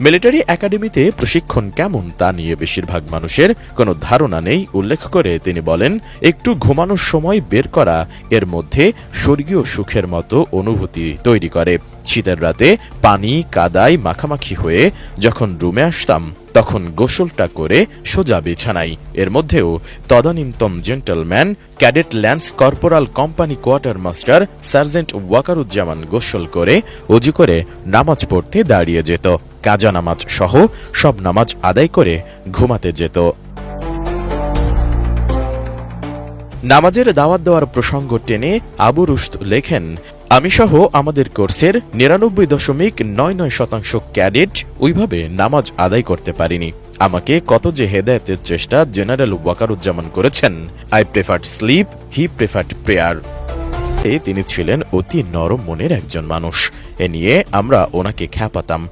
Military একাডেমিতে প্রশিক্ষণ কেমন তা নিয়ে বেশিরভাগ মানুষের কোনো ধারণা নেই, উল্লেখ করে তিনি বলেন, একটু ঘুমানোর সময় বের করা এর মধ্যে স্বর্গীয় সুখের মতো অনুভূতি তৈরি করে। শীতের রাতে পানি, কাদায় মাখামাখি হয়ে যখন রুমে আসতাম, তখন গোসলটা করে সোজা বিছানাই এর মধ্যেও তদানীন্তন gentleman cadet lance corporal company quarter master sergeant Wakeruzzaman গোসল করে অজু করে নামাজ পড়তে দাঁড়িয়ে যেত। কাজা নামাজ সহ সব নামাজ আদায় করে ঘুমাতে যেত। নামাজের দাওয়াত দেওয়ার প্রসঙ্গ টেনে আবু রুস্ত লেখেন আমি সহ আমাদের কোর্সের নিরানব্বই দশমিক নয় নয় শতাংশ ক্যাডেট ওইভাবে নামাজ আদায় করতে পারিনি। আমাকে কত যে হেদায়তের চেষ্টা জেনারেল ওয়াকারুজ্জামান করেছেন। I preferred sleep he preferred prayer এ তিনি ছিলেন অতি নরম মনের একজন মানুষ। এ নিয়ে আমরা ওনাকে খ্যাপাতাম।